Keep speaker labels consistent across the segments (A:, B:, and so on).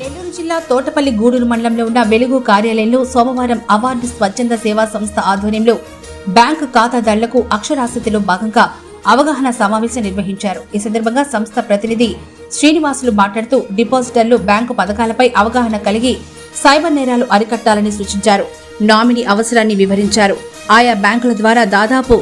A: నెల్లూరు జిల్లా తోటపల్లి గూడూరు మండలంలో ఉన్న వెలుగు కార్యాలయంలో సోమవారం అవార్డు స్వచ్ఛంద సేవా సంస్థ ఆధ్వర్యంలో బ్యాంకు ఖాతాదారులకు అక్షరాస్యతలో భాగంగా అవగాహన సమావేశం నిర్వహించారు. ఈ సందర్భంగా సంస్థ ప్రతినిధి శ్రీనివాసులు మాట్లాడుతూ డిపాజిటర్లు బ్యాంకు పథకాలపై అవగాహన కలిగి సైబర్ నేరాలు అరికట్టాలని సూచించారు. నామినీ అవసరాన్ని వివరించారు. ఆయా బ్యాంకుల ద్వారా దాదాపు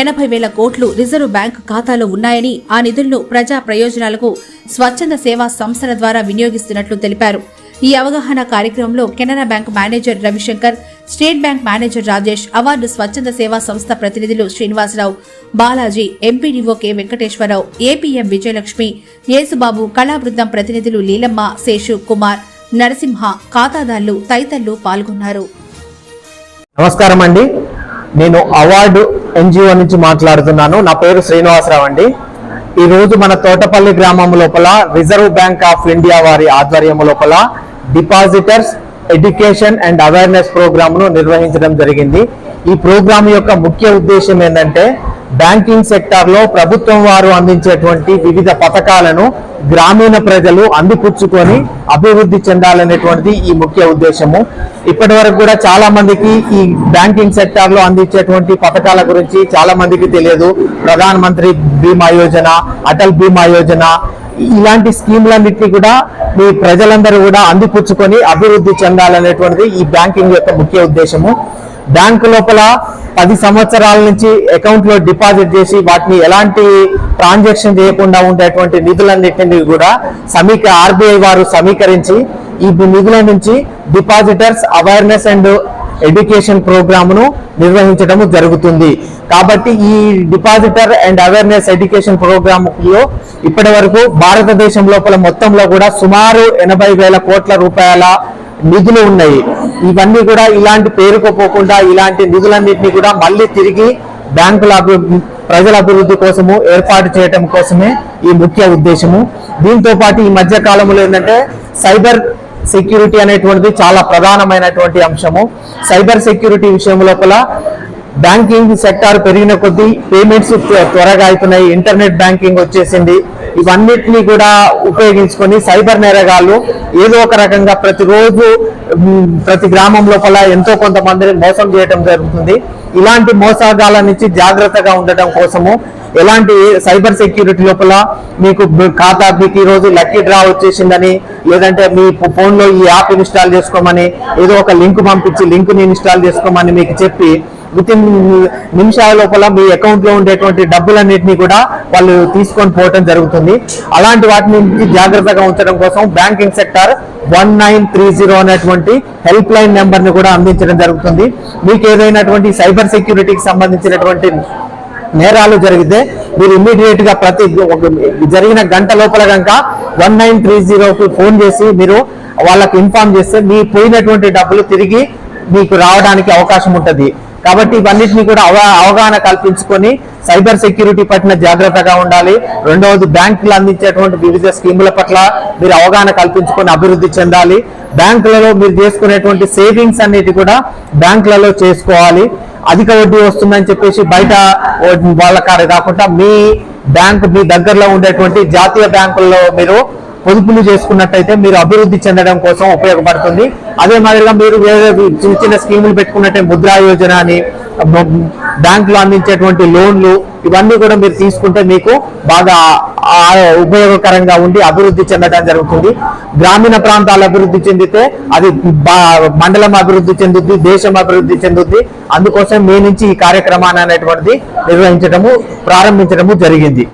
A: ఎనభై వేల కోట్లు రిజర్వ్ బ్యాంకు ఖాతాలో ఉన్నాయని ఆ నిధులను ప్రజా ప్రయోజనాలకు స్వచ్ఛంద సేవా సంస్థల ద్వారా వినియోగిస్తున్నట్లు తెలిపారు. ఈ అవగాహన కార్యక్రమంలో Canara bank manager Ravishankar state bank manager Rajesh award స్వచ్ఛంద సేవా సంస్థ ప్రతినిధులు Srinivasarao Balaji MPDO K Venkateswararao APM Vijayalakshmi Yesubabu కళాబృందం ప్రతినిధులు లీలమ్మ శేషు కుమార్ నరసింహ ఖాతాదారులు తదితరులు పాల్గొన్నారు.
B: నమస్కారం అండి నేను అవార్డు ఎన్జిఓ నుంచి మాట్లాడుతున్నాను. నా పేరు శ్రీనివాసరావు అండి. ఈ రోజు మన తోటపల్లి గ్రామం లోపల రిజర్వ్ బ్యాంక్ ఆఫ్ ఇండియా వారి ఆధ్వర్యం లోపల డిపాజిటర్స్ ఎడ్యుకేషన్ అండ్ అవేర్నెస్ ప్రోగ్రామ్ను నిర్వహించడం జరిగింది. ఈ ప్రోగ్రామ్ యొక్క ముఖ్య ఉద్దేశం ఏంటంటే బ్యాంకింగ్ సెక్టార్లో ప్రభుత్వం వారు అందించేటువంటి వివిధ పథకాలను గ్రామీణ ప్రజలు అందిపుచ్చుకొని అభివృద్ధి చెందాలనేటువంటిది ఈ ముఖ్య ఉద్దేశము. ఇప్పటి వరకు కూడా చాలా మందికి ఈ బ్యాంకింగ్ సెక్టార్లో అందించేటువంటి పథకాల గురించి చాలా మందికి తెలియదు. ప్రధాన మంత్రి బీమా యోజన అటల్ బీమా యోజన ఇలాంటి స్కీమ్లన్నింటినీ కూడా మీ ప్రజలందరూ కూడా అందిపుచ్చుకొని అభివృద్ధి చెందాలనేటువంటిది ఈ బ్యాంకింగ్ యొక్క ముఖ్య ఉద్దేశము. బ్యాంకు లోపల పది సంవత్సరాల నుంచి అకౌంట్లో డిపాజిట్ చేసి వాటిని ఎలాంటి ట్రాన్సాక్షన్ చేయకుండా ఉండేటువంటి నిధులన్నింటినీ కూడా సమీక ఆర్బీఐ వారు సమీకరించి ఈ నిధుల నుంచి డిపాజిటర్స్ అవేర్నెస్ అండ్ ఎడ్యుకేషన్ ప్రోగ్రామ్ను నిర్వహించడం జరుగుతుంది. కాబట్టి ఈ డిపాజిటర్ అండ్ అవేర్నెస్ ఎడ్యుకేషన్ ప్రోగ్రామ్లో ఇప్పటి వరకు భారతదేశం లోపల మొత్తంలో కూడా సుమారు ఎనభై వేల కోట్ల రూపాయల నిధులు ఉన్నాయి. ఇవన్నీ కూడా ఇలాంటి పేరుకోపోకుండా ఇలాంటి నిధులన్నింటినీ కూడా మళ్ళీ తిరిగి బ్యాంకుల అభివృద్ధి ప్రజల అభివృద్ధి కోసము ఏర్పాటు చేయటం కోసమే ఈ ముఖ్య ఉద్దేశము. దీంతో పాటు ఈ మధ్య కాలంలో ఏంటంటే సైబర్ సెక్యూరిటీ అనేటువంటిది చాలా ప్రధానమైనటువంటి అంశము. సైబర్ సెక్యూరిటీ విషయం లోపల బ్యాంకింగ్ సెక్టార్ పెరిగిన కొద్దీ పేమెంట్స్ త్వరగా అవుతున్నాయి. ఇంటర్నెట్ బ్యాంకింగ్ వచ్చేసింది. ఇవన్నిటిని కూడా ఉపయోగించుకొని సైబర్ నేరగాళ్ళు ఏదో ఒక రకంగా ప్రతిరోజు ప్రతి గ్రామం లోపల ఎంతో కొంతమందిని మోసం చేయడం జరుగుతుంది. ఇలాంటి మోసగాల నుంచి జాగ్రత్తగా ఉండటం కోసము ఎలాంటి సైబర్ సెక్యూరిటీ లోపల మీకు ఖాతా మీకు ఈరోజు లక్కీ డ్రా వచ్చేసిందని లేదంటే మీ ఫోన్లో ఈ యాప్ ఇన్స్టాల్ చేసుకోమని ఏదో ఒక లింక్ పంపించి లింక్ని ఇన్స్టాల్ చేసుకోమని మీకు చెప్పి విత్ ఇన్ నిమిషాల లోపల మీ అకౌంట్లో ఉండేటువంటి డబ్బులన్నింటినీ కూడా వాళ్ళు తీసుకొని పోవటం జరుగుతుంది. అలాంటి వాటి నుంచి జాగ్రత్తగా ఉంచడం కోసం banking sector one nine three zero అనేటువంటి హెల్ప్ లైన్ నెంబర్ని కూడా అందించడం జరుగుతుంది. మీకు ఏదైనటువంటి సైబర్ సెక్యూరిటీకి సంబంధించినటువంటి నేరాలు జరిగితే మీరు ఇమ్మీడియట్గా ప్రతి జరిగిన గంట లోపల కనుక వన్ నైన్ త్రీ జీరోకి ఫోన్ చేసి మీరు వాళ్ళకి ఇన్ఫార్మ్ చేస్తే మీ పోయినటువంటి డబ్బులు తిరిగి మీకు రావడానికి అవకాశం ఉంటుంది. కాబట్టి ఇవన్నిటిని కూడా అవ- అవగాహన కల్పించుకొని సైబర్ సెక్యూరిటీ పట్ల జాగ్రత్తగా ఉండాలి. రెండవది బ్యాంకులు అందించేటువంటి వివిధ స్కీముల పట్ల మీరు అవగాహన కల్పించుకొని అభివృద్ధి చెందాలి. బ్యాంకులలో మీరు చేసుకునేటువంటి సేవింగ్స్ అన్నిటి కూడా బ్యాంకులలో చేసుకోవాలి. అధిక వడ్డీ వస్తుందని చెప్పేసి బయట వాళ్ళ కాడ కాకుండా మీ బ్యాంకు మీ దగ్గరలో ఉండేటువంటి జాతీయ బ్యాంకుల్లో మీరు పొదుపులు చేసుకున్నట్టయితే మీరు అభివృద్ధి చెందడం కోసం ఉపయోగపడుతుంది. అదే మాదిరిగా మీరు వేరే చిన్న చిన్న స్కీములు పెట్టుకున్నట్టే ముద్రా యోజన అని బ్యాంకులు అందించేటువంటి లోన్లు ఇవన్నీ కూడా మీరు తీసుకుంటే మీకు బాగా ఉపయోగకరంగా ఉండి అభివృద్ధి చెందడం జరుగుతుంది. గ్రామీణ ప్రాంతాలు అభివృద్ధి చెందితే అది బా- మండలం అభివృద్ధి చెందుద్ది దేశం అభివృద్ధి చెందుద్ది. అందుకోసం మీ నుంచి ఈ కార్యక్రమాన్ని అనేటువంటిది నిర్వహించడము ప్రారంభించడము జరిగింది.